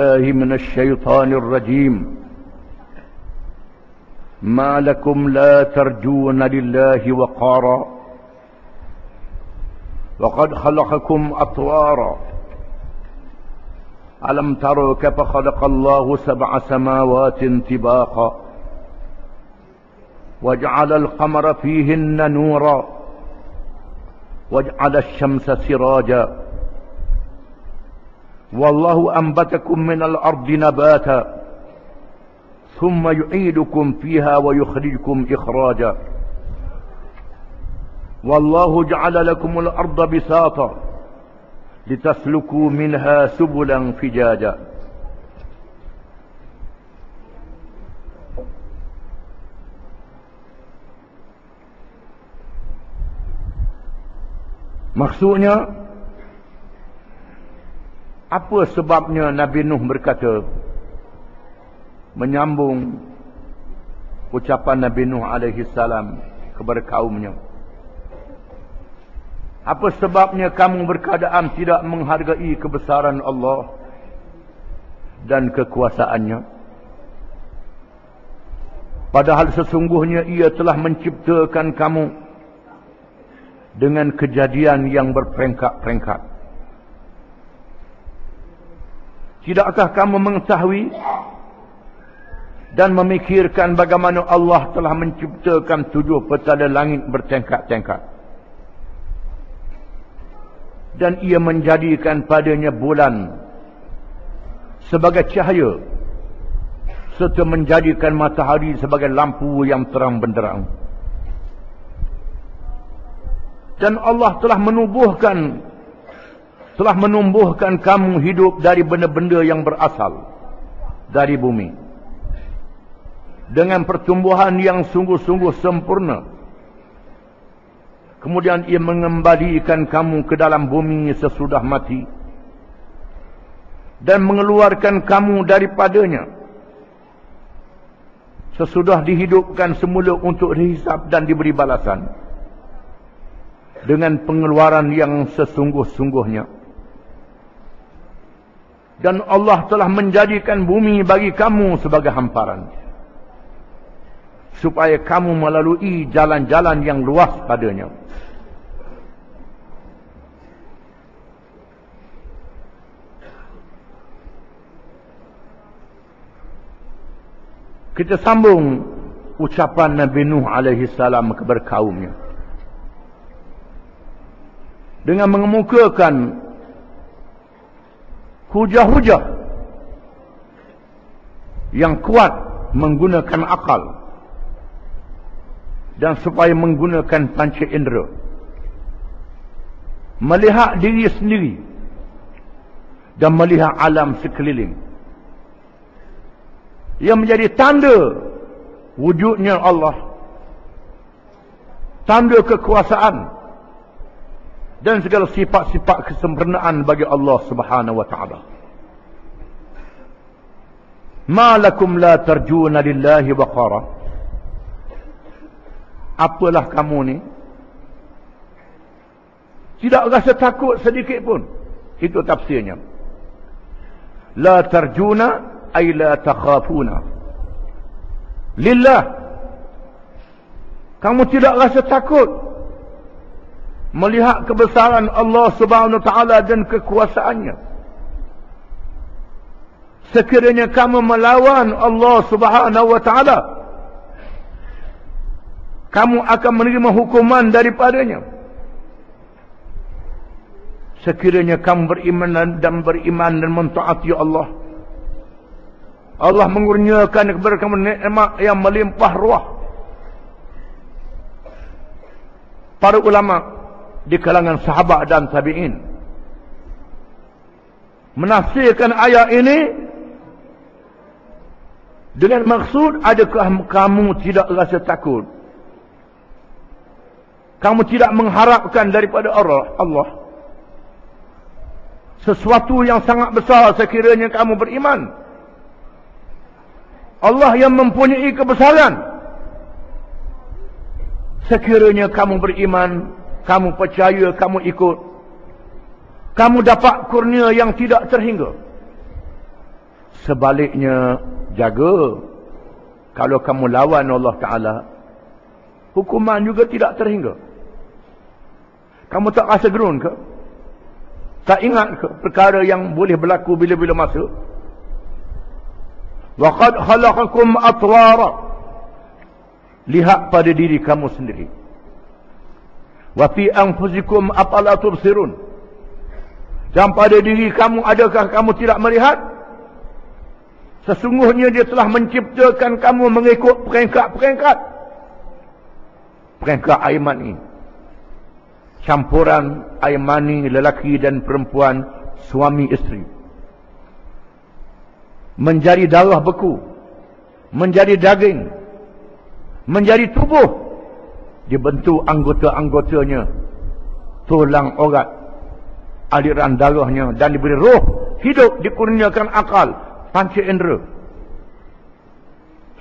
الله من الشيطان الرجيم. ما لكم لا ترجون لله وقارا. وقد خلقكم أطوارا. ألم تروا كيف خلق الله سبع سماوات طباقا وجعل القمر فيهن نورا. وجعل الشمس سراجا. والله أنبتكم من الأرض نباتا ثم يعيدكم فيها ويخرجكم إخراجا. والله جعل لكم الأرض بساطا لتسلكوا منها سبلا فجاجا. Maksudnya apa sebabnya Nabi Nuh berkata menyambung ucapan Nabi Nuh alaihi salam kepada kaumnya Apa sebabnya kamu berkeadaan tidak menghargai kebesaran Allah dan kekuasaannya Padahal sesungguhnya ia telah menciptakan kamu dengan kejadian yang berperingkat-peringkat. Tidakkah kamu mengetahui dan memikirkan bagaimana Allah telah menciptakan tujuh petala langit bertingkat-tingkat. Dan ia menjadikan padanya bulan sebagai cahaya serta menjadikan matahari sebagai lampu yang terang benderang dan Allah telah menubuhkan telah menumbuhkan kamu hidup dari benda-benda yang berasal dari bumi. Dengan pertumbuhan yang sungguh-sungguh sempurna. Kemudian ia mengembalikan kamu ke dalam bumi sesudah mati. Dan mengeluarkan kamu daripadanya. Sesudah dihidupkan semula untuk dihisap dan diberi balasan. Dengan pengeluaran yang sesungguh-sungguhnya. Dan Allah telah menjadikan bumi bagi kamu sebagai hamparan. Supaya kamu melalui jalan-jalan yang luas padanya. Kita sambung ucapan Nabi Nuh alaihi salam kepada kaumnya dengan mengemukakan hujah-hujah yang kuat menggunakan akal dan supaya menggunakan panca indera. Melihat diri sendiri dan melihat alam sekeliling. Yang menjadi tanda wujudnya Allah tanda kekuasaan dan segala sifat-sifat kesempurnaan bagi Allah Subhanahu wa taala. Ma lakum la tarjuna lillahi waqara? Apalah kamu ni? Tidak rasa takut sedikit pun. Itu tafsirnya. La tarjuna ay la takhafuna. Lillah. Kamu tidak rasa takut melihat kebesaran Allah Subhanahu taala dan kekuasaannya. Sekiranya kamu melawan Allah Subhanahu wa taala kamu akan menerima hukuman daripadanya. Sekiranya kamu beriman dan beriman dan mentaati Allah Allah mengurniakan kepada kamu nikmat yang melimpah ruah. Para ulama di kalangan sahabat dan tabi'in. Menafsirkan ayat ini dengan maksud adakah kamu tidak rasa takut? Kamu tidak mengharapkan daripada Allah? Allah. Sesuatu yang sangat besar sekiranya kamu beriman. Allah yang mempunyai kebesaran. Sekiranya kamu beriman kamu percaya, kamu ikut. Kamu dapat kurnia yang tidak terhingga. Sebaliknya jaga. Kalau kamu lawan Allah Ta'ala. Hukuman juga tidak terhingga. Kamu tak rasa gerun ke? Tak ingat ke perkara yang boleh berlaku bila-bila masa? Waqad khalaqakum atwara. Lihat pada diri kamu sendiri. Wa fi anfusikum afala tubsirun. Dan pada diri kamu adakah kamu tidak melihat? Sesungguhnya dia telah menciptakan kamu mengikut peringkat-peringkat. Peringkat aiman ini campuran air mani lelaki dan perempuan suami isteri menjadi darah beku menjadi daging menjadi tubuh dibentuk anggota-anggotanya tulang orat aliran darahnya dan diberi roh hidup dikurniakan akal panca indera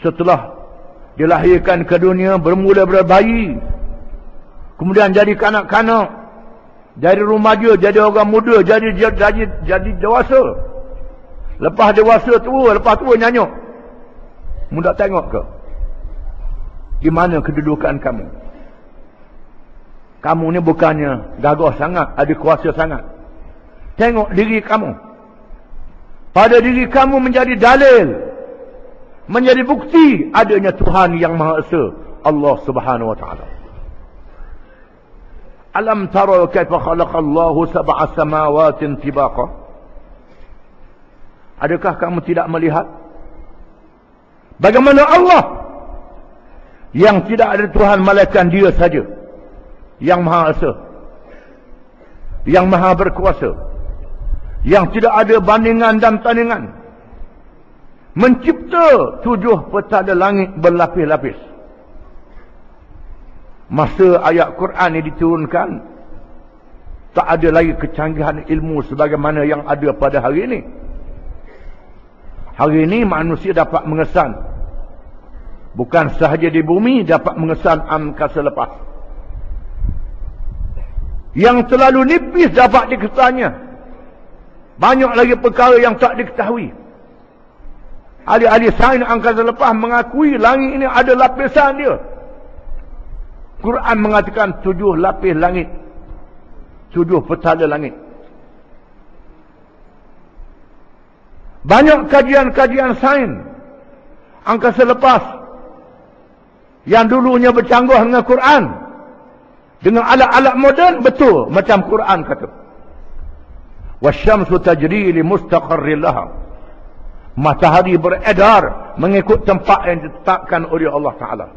setelah dilahirkan ke dunia bermula berbayi Kemudian jadi kanak-kanak. Jadi remaja, jadi orang muda, jadi jadi jadi, jadi dewasa. Lepas dewasa tua, lepas tua nyanyuk. Muda tengok ke? Di mana kedudukan kamu? Kamu ni bukannya gagah sangat, ada kuasa sangat. Tengok diri kamu. Pada diri kamu menjadi dalil. Menjadi bukti adanya Tuhan yang Maha Esa. Allah Subhanahu Wa Taala. Alam tara kaifa khalaqallahu sab'a samawatin tibaqa? Adakah kamu tidak melihat bagaimana Allah yang tidak ada Tuhan malaikat dia saja yang maha esa. Yang maha berkuasa. Yang tidak ada bandingan dan tandingan. Mencipta tujuh petada langit berlapis-lapis. Masa ayat Quran ini diturunkan tak ada lagi kecanggihan ilmu sebagaimana yang ada pada hari ini. Hari ini manusia dapat mengesan. Bukan sahaja di bumi dapat mengesan angkasa lepas yang terlalu nipis dapat dikesannya banyak lagi perkara yang tak diketahui ahli-ahli sains angkasa lepas mengakui langit ini ada lapisan dia Quran mengatakan tujuh lapis langit. Tujuh petala langit. Banyak kajian-kajian sains. Angkasa lepas. Yang dulunya bercanggah dengan Quran. Dengan alat-alat moden, betul. Macam Quran kata. Wasyamsu tajri li mustaqarrillaha. Matahari beredar mengikut tempat yang ditetapkan oleh Allah Ta'ala.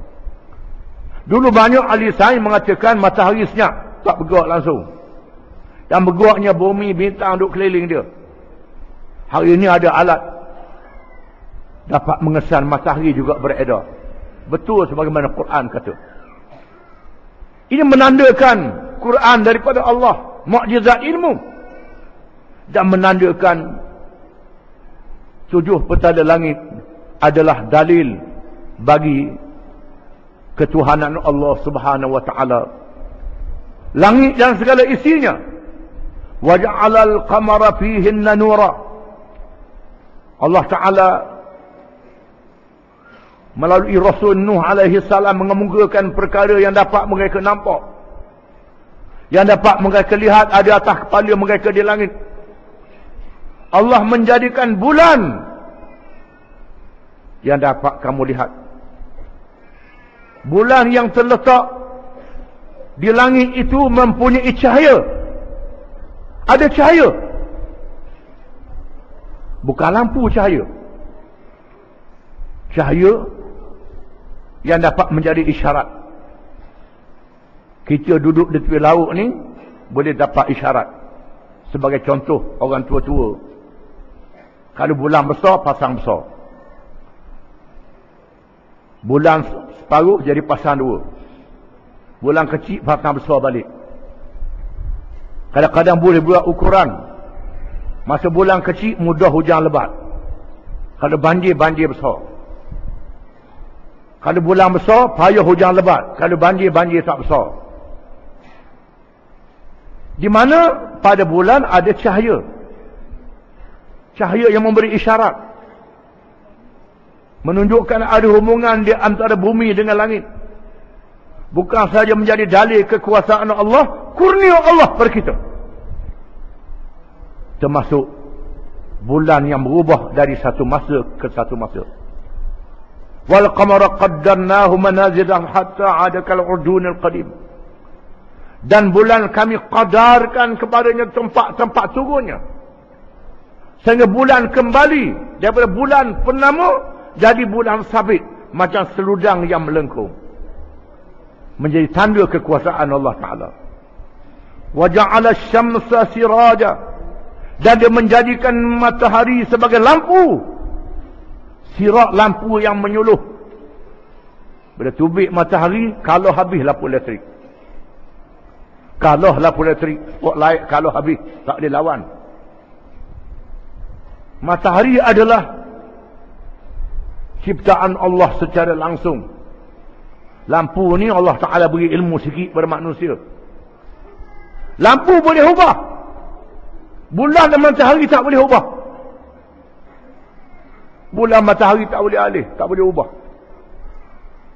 Dulu banyak ahli sains mengatakan matahari senyap. Tak bergerak langsung. Dan bergeraknya bumi, bintang duduk keliling dia. Hari ini ada alat. Dapat mengesan matahari juga beredar. Betul sebagaimana Quran kata. Ini menandakan Quran daripada Allah. Mu'jizat ilmu. Dan menandakan tujuh petada langit adalah dalil bagi ketuhanan Allah Subhanahu wa taala. Langit dan segala isinya. Wa ja'alal qamara fihinna nura. Allah taala melalui Rasul Nuh alaihi salam mengemukakan perkara yang dapat mereka nampak. Yang dapat mereka lihat ada atas kepala mereka di langit. Allah menjadikan bulan yang dapat kamu lihat bulan yang terletak di langit itu mempunyai cahaya ada cahaya bukan lampu cahaya cahaya yang dapat menjadi isyarat kita duduk di tepi laut ni boleh dapat isyarat sebagai contoh orang tua-tua kalau bulan besar pasang besar bulan separuh jadi pasang dua. Bulan kecil pasang besar balik. Kadang-kadang boleh buat ukuran. Masa bulan kecil mudah hujan lebat. Kalau banjir, banjir besar. Kalau bulan besar, payah hujan lebat. Kalau banjir, banjir tak besar. Di mana pada bulan ada cahaya. Cahaya yang memberi isyarat. menunjukkan ada hubungan di antara bumi dengan langit bukan saja menjadi dalil kekuasaan Allah kurnia Allah pada kita termasuk bulan yang berubah dari satu masa ke satu masa wal qamara qaddarnahu manazilan hatta ada kal urdunil qadim. Dan bulan kami qadarkan kepadanya tempat-tempat turunnya. Sehingga bulan kembali daripada bulan penama jadi bulan sabit macam seludang yang melengkung. Menjadi tanda kekuasaan Allah Taala. Wa ja'ala asy-syamsa siraja. Dan dia menjadikan matahari sebagai lampu sirat lampu yang menyuluh. Bila tubik matahari kalau habis lampu elektrik. Kalau lampu elektrik spotlight kalau habis tak boleh lawan. Matahari adalah ciptaan Allah secara langsung. Lampu ni Allah Ta'ala beri ilmu sikit pada manusia. Lampu boleh ubah. Bulan dan matahari tak boleh ubah bulan matahari tak boleh alih tak boleh ubah.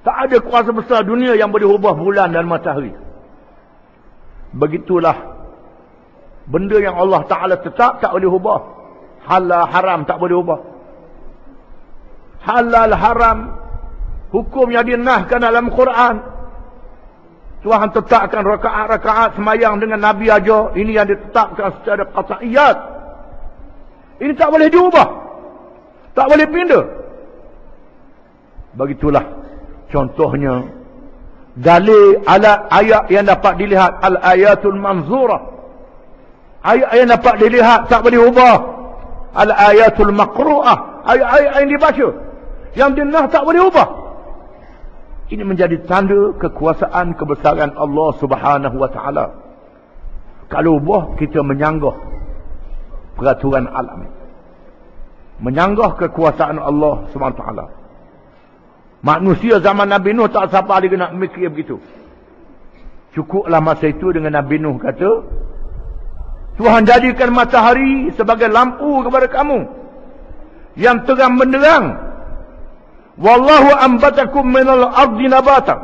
Tak ada kuasa besar dunia yang boleh ubah bulan dan matahari. Begitulah benda yang Allah Ta'ala tetap tak boleh ubah. Halal haram tak boleh ubah. Halal haram hukum yang dinahkan dalam Quran. Tuhan tetapkan rakaat-rakaat semayang dengan Nabi aja. Ini yang ditetapkan secara qat'iyat. Ini tak boleh diubah tak boleh pindah. Begitulah contohnya dalil ala ayat yang dapat dilihat al ayatul manzurah ayat yang dapat dilihat tak boleh ubah. Al-ayatul maqru'ah ayat-ayat yang dibaca. Yang dinah tak boleh ubah. Ini menjadi tanda kekuasaan kebesaran Allah subhanahu wa ta'ala. Kalau ubah kita menyanggah peraturan alam menyanggah kekuasaan Allah ta'ala manusia zaman Nabi Nuh tak siapa lagi nak mikir begitu cukuplah masa itu dengan Nabi Nuh kata Tuhan jadikan matahari sebagai lampu kepada kamu yang terang benderang. Wallahu ambatakum minal ardi nabata.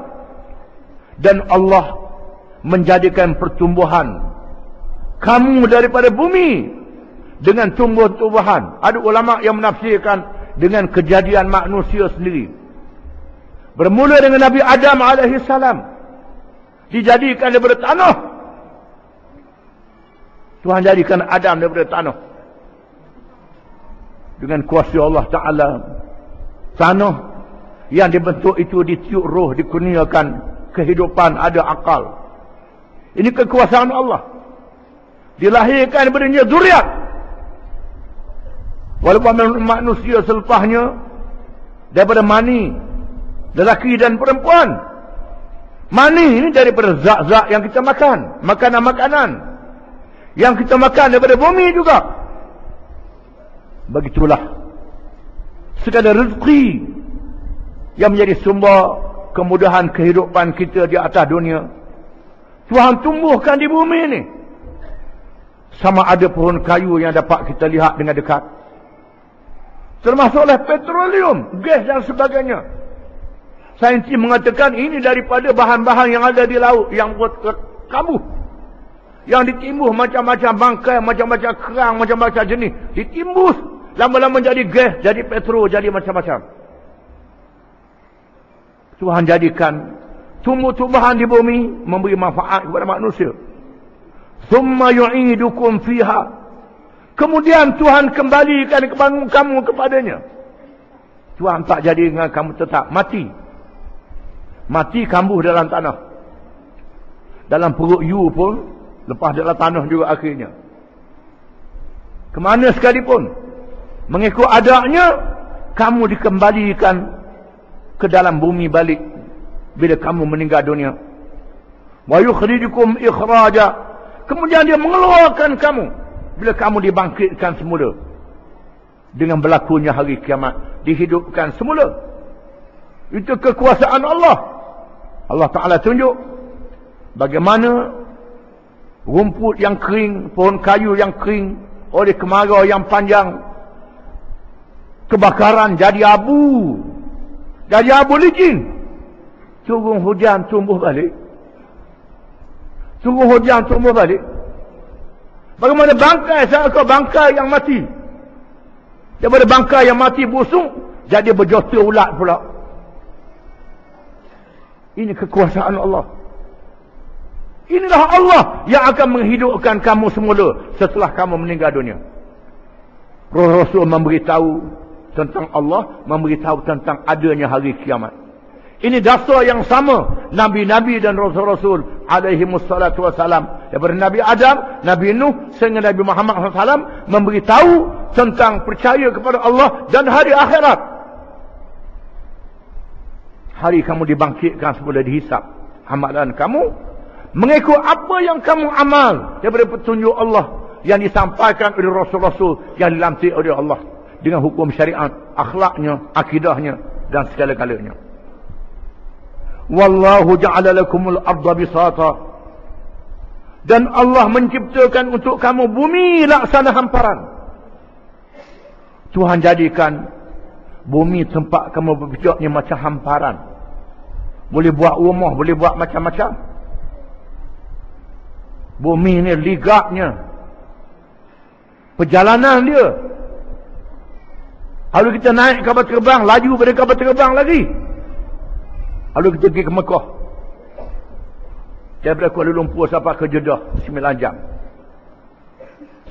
Dan Allah menjadikan pertumbuhan kamu daripada bumi dengan tumbuh-tumbuhan. Ada ulama yang menafsirkan dengan kejadian manusia sendiri. Bermula dengan Nabi Adam alaihi salam dijadikan daripada tanah Tuhan jadikan Adam daripada tanah. Dengan kuasa Allah Ta'ala. Tanah yang dibentuk itu ditiup roh, dikurniakan kehidupan, ada akal. Ini kekuasaan Allah. Dilahirkan daripadanya zuriat. Walaupun manusia selepasnya daripada mani, lelaki dan perempuan. Mani ini daripada zat-zat yang kita makan. Makanan-makanan yang kita makan daripada bumi juga. Begitulah. Sekadar rezeki yang menjadi sumber kemudahan kehidupan kita di atas dunia. Tuhan tumbuhkan di bumi ini. Sama ada pohon kayu yang dapat kita lihat dengan dekat. Termasuklah petroleum, gas dan sebagainya. Saintis mengatakan ini daripada bahan-bahan yang ada di laut yang buat kamu yang ditimbuh macam-macam bangkai, macam-macam kerang, macam-macam jenis. Ditimbus. Lama-lama jadi gas, jadi petrol, jadi macam-macam. Tuhan jadikan tumbuh-tumbuhan di bumi memberi manfaat kepada manusia. Thumma yu'idukum fiha. Kemudian Tuhan kembalikan kamu kepadanya. Tuhan tak jadi dengan kamu tetap mati. Mati kambuh dalam tanah. Dalam perut you pun Lepas dalam tanah juga akhirnya. Kemana sekalipun. Mengikut adanya. Kamu dikembalikan. Ke dalam bumi balik. Bila kamu meninggal dunia. Wa yukhrijukum ikhraja. Kemudian dia mengeluarkan kamu. Bila kamu dibangkitkan semula. Dengan berlakunya hari kiamat. Dihidupkan semula. Itu kekuasaan Allah. Allah Ta'ala tunjuk. Bagaimana rumput yang kering, pohon kayu yang kering oleh kemarau yang panjang kebakaran jadi abu Dari aborigin. Turun hujan tumbuh balik. Turun hujan tumbuh balik. Bagaimana bangkai seakan bangkai yang mati. Daripada bangkai yang mati busuk. Jadi berjota ulat pula. Ini kekuasaan Allah. Inilah Allah yang akan menghidupkan kamu semula setelah kamu meninggal dunia. Rasul memberitahu tentang Allah, memberitahu tentang adanya hari kiamat. Ini dasar yang sama Nabi-Nabi dan Rasul-Rasul alaihi wassalam. Daripada Nabi Adam, Nabi Nuh, sehingga Nabi Muhammad SAW memberitahu tentang percaya kepada Allah dan hari akhirat. Hari kamu dibangkitkan semula dihisap. Amalan kamu mengikut apa yang kamu amal daripada petunjuk Allah yang disampaikan oleh Rasul-Rasul yang dilantik oleh Allah dengan hukum syariat, akhlaknya, akidahnya dan segala-galanya. Wallahu ja'ala lakumul arda bisata. Dan Allah menciptakan untuk kamu bumi laksana hamparan. Tuhan jadikan bumi tempat kamu berpijaknya macam hamparan. Boleh buat rumah, boleh buat macam-macam. Bumi ni ligaknya perjalanan dia kalau kita naik kapal terbang laju pada kapal terbang lagi kalau kita pergi ke Mekah daripada Kuala Lumpur sampai ke Jeddah 9 jam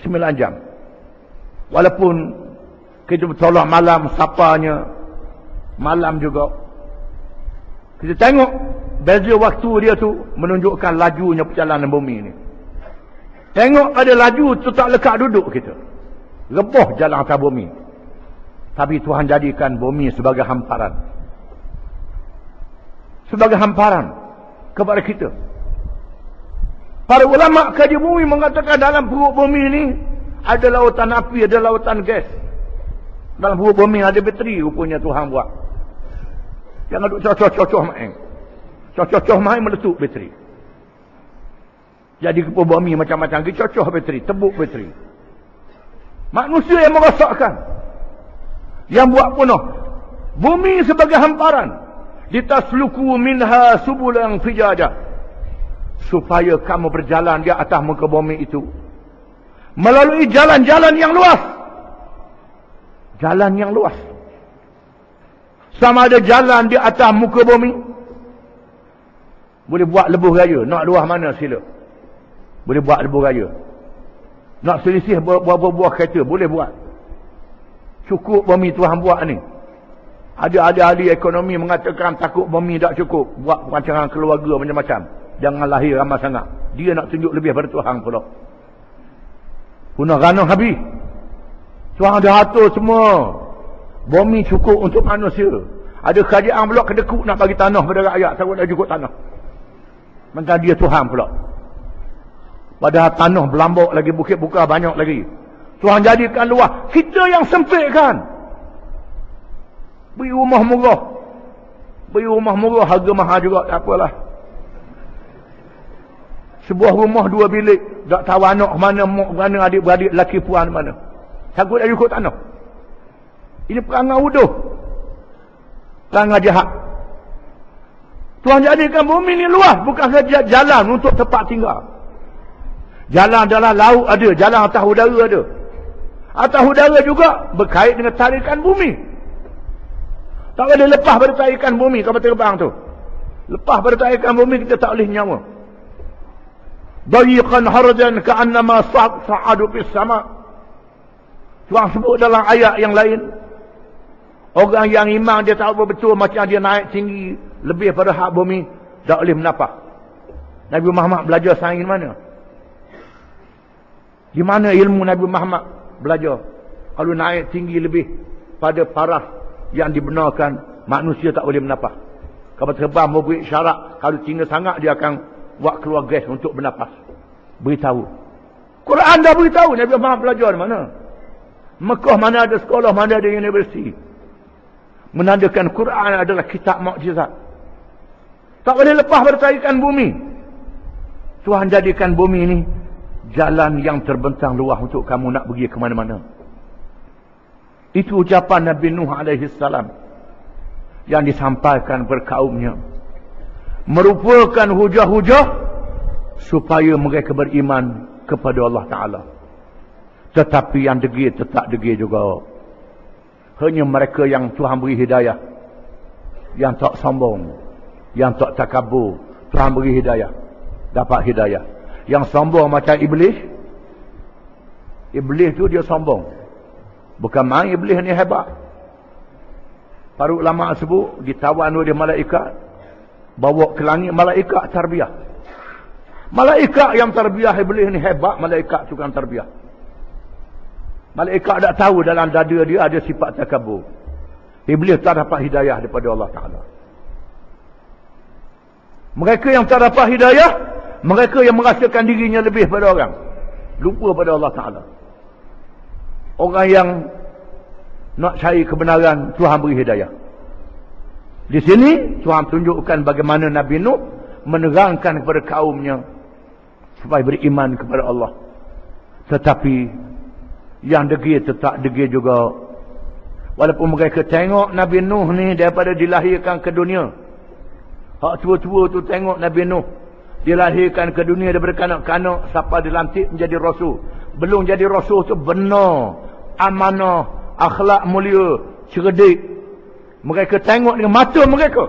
9 jam walaupun kita bertolak malam sapanya malam juga kita tengok beza waktu dia tu menunjukkan lajunya perjalanan bumi ni Tengok ada laju tu tak lekat duduk kita. Lebuh jalan atas bumi. Tapi Tuhan jadikan bumi sebagai hamparan. Sebagai hamparan kepada kita. Para ulama kaji bumi mengatakan dalam perut bumi ini ada lautan api, ada lautan gas. Dalam perut bumi ada bateri rupanya Tuhan buat. Jangan duduk cocok-cocok main. Cocok-cocok main meletup bateri. Jadi kepo bumi macam-macam. Dia cocoh bateri. Tebuk bateri. Manusia yang merosakkan. Yang buat penuh. Bumi sebagai hamparan. Ditasluku minha subulang fijadah. Supaya kamu berjalan di atas muka bumi itu. Melalui jalan-jalan yang luas. Jalan yang luas. Sama ada jalan di atas muka bumi. Boleh buat lebuh raya. Nak luas mana sila. Boleh buat lebuh raya. Nak selisih buah-buah kereta. Boleh buat. Cukup bumi Tuhan buat ni. Ada ada ahli ekonomi mengatakan takut bumi tak cukup. Buat perancangan keluarga macam-macam. Jangan lahir ramai sangat. Dia nak tunjuk lebih pada Tuhan pula. Punah ranah habis. Tuhan ada atur semua. Bumi cukup untuk manusia. Ada kerajaan pula kedekuk nak bagi tanah pada rakyat. Takut dah cukup tanah. Mentang dia Tuhan pula. Padahal tanah berlambuk lagi, bukit buka banyak lagi. Tuhan jadikan luar. Kita yang sempit kan. Beri rumah murah. Beri rumah murah, harga mahal juga. Tak apalah. Sebuah rumah dua bilik. Tak tahu anak mana, mana adik-beradik, laki puan mana. Takut dah cukup tanah. Ini perangai uduh. Perangai jahat. Tuhan jadikan bumi ni luas. Bukan saja jalan untuk tempat tinggal. Jalan dalam laut ada, jalan atas udara ada. Atas udara juga berkait dengan tarikan bumi. Tak boleh lepas pada tarikan bumi kapal terbang tu. Lepas pada tarikan bumi kita tak boleh nyawa. Dayiqan harajan ka'annama sa'adu fis sama. Tuhan sebut dalam ayat yang lain. Orang yang iman dia tahu betul macam dia naik tinggi lebih pada hak bumi. Tak boleh menapak. Nabi Muhammad belajar sains mana? Di mana ilmu Nabi Muhammad belajar? Kalau naik tinggi lebih pada paras yang dibenarkan, manusia tak boleh menapas. Kalau terbang memberi syarat, kalau tinggi sangat dia akan buat keluar gas untuk bernapas. Beritahu. Quran dah beritahu Nabi Muhammad belajar di mana? Mekah mana ada sekolah, mana ada universiti. Menandakan Quran adalah kitab mukjizat. Tak boleh lepas bertarikan bumi. Tuhan jadikan bumi ini jalan yang terbentang luas untuk kamu nak pergi ke mana-mana. Itu ucapan Nabi Nuh alaihi salam. yang disampaikan berkaumnya merupakan hujah-hujah supaya mereka beriman kepada Allah Ta'ala. Tetapi yang degil tetap degil juga. Hanya mereka yang Tuhan beri hidayah yang tak sombong yang tak takabur Tuhan beri hidayah dapat hidayah. Yang sombong macam iblis iblis tu dia sombong. Bukan main iblis ni hebat. Para ulama sebut ditawan oleh malaikat bawa ke langit malaikat tarbiyah. Malaikat yang tarbiyah iblis ni hebat malaikat tukang tarbiyah. Malaikat tak tahu dalam dada dia ada sifat takabur. Iblis tak dapat hidayah daripada Allah Taala. Mereka yang tak dapat hidayah, mereka yang merasakan dirinya lebih pada orang. Lupa pada Allah Taala. Orang yang nak cari kebenaran Tuhan beri hidayah di sini Tuhan tunjukkan bagaimana Nabi Nuh menerangkan kepada kaumnya supaya beriman kepada Allah. Tetapi yang degil tetap degil juga. Walaupun mereka tengok Nabi Nuh ni daripada dilahirkan ke dunia hak tua-tua tu tengok Nabi Nuh dilahirkan ke dunia daripada kanak-kanak sampai dilantik menjadi rasul. Belum jadi rasul tu benar amanah akhlak mulia, cerdik. Mereka tengok dengan mata mereka.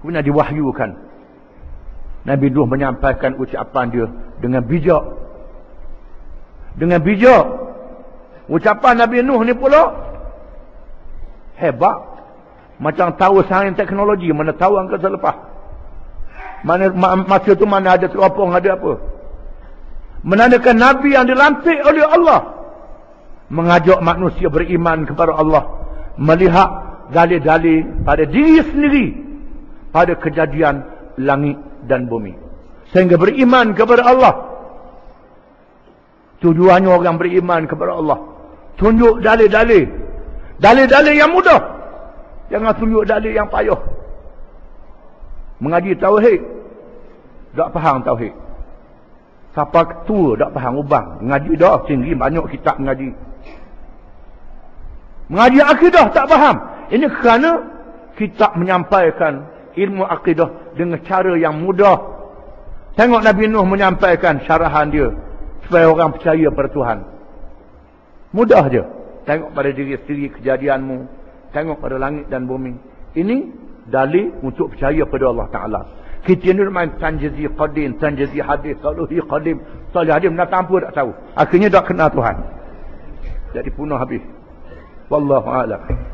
Kemudian diwahyukan. Nabi Nuh menyampaikan ucapan dia dengan bijak. Dengan bijak. Ucapan Nabi Nuh ni pula hebat. Macam tahu sains teknologi, mana tahu angkasa lepas. Mana masa tu mana ada teropong, ada apa. Menandakan Nabi yang dilantik oleh Allah mengajak manusia beriman kepada Allah melihat dalil-dalil pada diri sendiri pada kejadian langit dan bumi. Sehingga beriman kepada Allah. Tujuannya orang beriman kepada Allah. Tunjuk dalil-dalil. Dalil-dalil yang mudah. Jangan tunjuk dalil yang payah mengaji tauhid. Tak faham tauhid. Siapa tua tak faham ubang mengaji dah tinggi banyak kitab mengaji Mengaji akidah tak faham. Ini kerana kita menyampaikan ilmu akidah dengan cara yang mudah. Tengok Nabi Nuh menyampaikan syarahan dia. Supaya orang percaya pada Tuhan. Mudah je. Tengok pada diri sendiri kejadianmu. Tengok pada langit dan bumi. Ini dalil untuk percaya pada Allah Ta'ala. Kita ni main tanjazi qadim, tanjazi hadis, saluhi qadim. Salih hadim, nak tanpa tak tahu. Akhirnya tak kenal Tuhan. Jadi punah habis. والله أعلم.